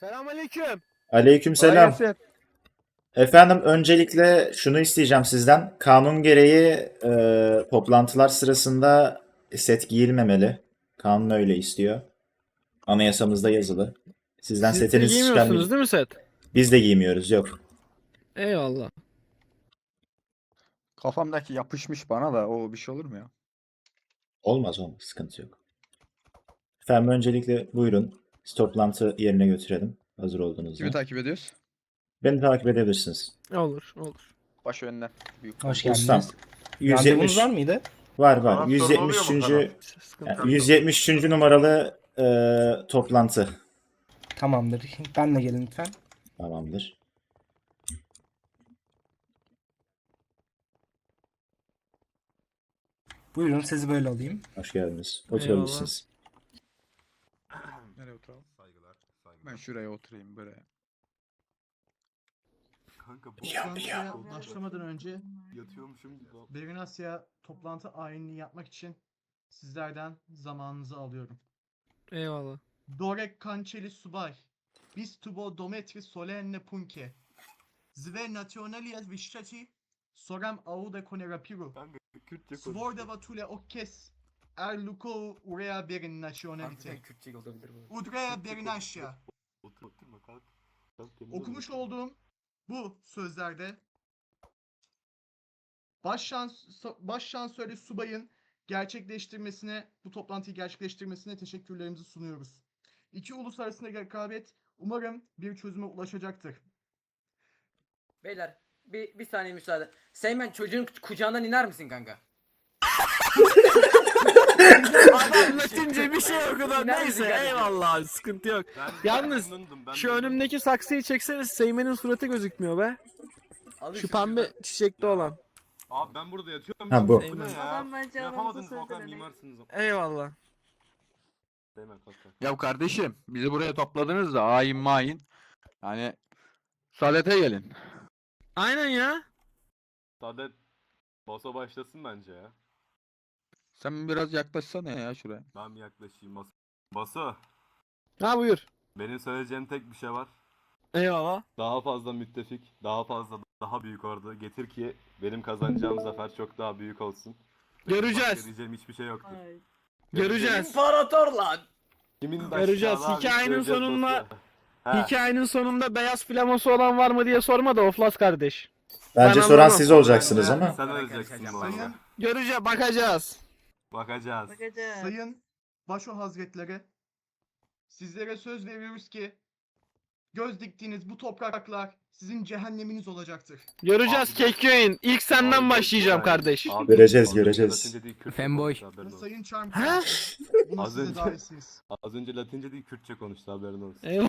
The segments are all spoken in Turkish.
Selamünaleyküm. Aleykümselam. Kolay gelsin. Efendim öncelikle şunu isteyeceğim sizden. Kanun gereği e, toplantılar sırasında set giyilmemeli. Kanun öyle istiyor. Anayasamızda yazılı. Sizden Siz de setinizi giymiyorsunuz değil mi set? Biz de giymiyoruz yok. Eyvallah. Kafamdaki yapışmış bana da o bir şey olur mu ya? Olmaz olmaz sıkıntı yok. Efendim öncelikle buyurun. Biz toplantı yerine götürelim. Hazır Kimi olduğunuzda. takip ediyoruz? Beni takip edebilirsiniz. Olur olur. Baş önden. Büyük. Hoş Ustam. geldiniz. 170 Randevunuz var mıydı? var var. Kanat sorun oluyor mu 173. kanat? Sıkıntı yani yok. 173. numaralı e, toplantı. Tamamdır. Ben de gelin lütfen. Tamamdır. Buyurun sizi böyle alayım. Hoş geldiniz. Oturabilirsiniz. Ben şuraya oturayım böyle. Kanka bu biliyorum. Toplantıya başlamadan önce yatıyormuşum gibi. Berin Asya toplantı ayinini yapmak için sizlerden zamanınızı alıyorum. Eyvallah. Dorek Kançeli Subay, bis tubo dometri solenne punke. Zve nationalias vişçati, sorem aude kone rapiru. Kanka Kürtçe Svorda vatule okkes, er luko urea berin nationalite. Kürtçe olabilir bu. Udrea kalk. Kalk, Okumuş olduğum bu sözlerde baş, şans, baş şansölye subayın gerçekleştirmesine, bu toplantıyı gerçekleştirmesine teşekkürlerimizi sunuyoruz. İki ulus arasındaki rekabet umarım bir çözüme ulaşacaktır. Beyler bir, bir saniye müsaade. Seymen çocuğun kucağından iner misin kanka? Adam Latince bir şey okudu. İner misin Neyse eyvallah sıkıntı yok. Ben- Yalnız, ben memnundum, ben Şu memnundum. önümdeki saksıyı çekseniz Seymen'in suratı gözükmüyor be. Alın Şu pembe çiçekli olan. Abi ben burada yatıyorum. Ha, bu. Ne ya? Adam bence Yapamadınız aramızda Volkan sözlenerek. mimarsınız. Eyvallah. Hemen. Ya kardeşim bizi buraya topladınız da ayin mayin. Yani salete gelin. Aynen ya. Saadet Baso başlasın bence ya. Sen biraz yaklaşsana ya şuraya. Ben bir yaklaşayım Baso. Baso. Ha buyur. Benim söyleyeceğim tek bir şey var. Eyvallah. Daha fazla müttefik, daha fazla daha büyük ordu. Getir ki benim kazanacağım zafer çok daha büyük olsun. Benim Göreceğiz. başka diyeceğim hiçbir şey yoktur. Ay. Göreceğiz. İmparator lan. Kimin Göreceğiz. Hikayenin göreceğiz sonunda-. He. Hikayenin sonunda beyaz flaması olan var mı diye sorma da oflas kardeş. Bence Ben soran anlamam. siz olacaksınız ama. Sen öleceksin bu arada. Göreceğiz bakacağız. Bakacağız. Bakacağız. sayın Başo Hazretleri, sizlere söz veriyoruz ki göz diktiğiniz bu topraklar sizin cehenneminiz olacaktır. Göreceğiz Abi-. İlk senden Abi, başlayacağım yani- kardeş. Abi, Göreceğiz, az önce göreceğiz. Latince değil, Kürtçe Fanboy. konuştu, haberin Ve olsun. Sayın buna Az siz de önce- dahilsiniz. Az önce Latince değil Kürtçe konuştu haberin olsun. Eyvallah.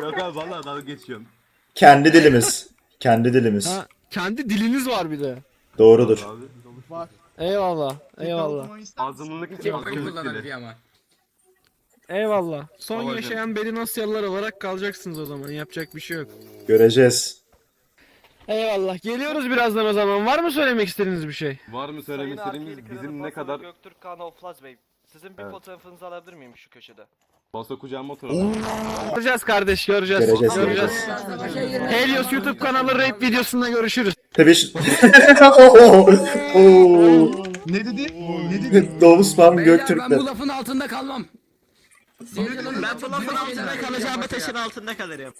Yok abi valla dalga geçiyorum. Kendi dilimiz. Kendi dilimiz. Ha, kendi diliniz var bir de. Doğrudur. Abi. Var. Eyvallah. Eyvallah. Azınlık, azınlık kullanabiliyor ama. Eyvallah. Son Babacım. yaşayan Belinasyalılar olarak kalacaksınız o zaman. Yapacak bir şey yok. Göreceğiz. Eyvallah. Geliyoruz birazdan o zaman. Var mı söylemek istediğiniz bir şey? Var mı söylemek istediğimiz bizim ne kadar Göktürk Kaan Oflaz Bey. Sizin bir Evet. fotoğrafınızı alabilir miyim şu köşede? Baso kucağıma oturalım. Göreceğiz kardeş. Göreceğiz. Göreceğiz, göreceğiz. Helios YouTube kanalı rap videosunda görüşürüz. Tabii. Ne dedi? Ne dedi? Doğu Spam Beyler ben Göktürk'te. bu lafın altında kalmam. Ben bu lafın altında kalacağım ateşin altında kalırım.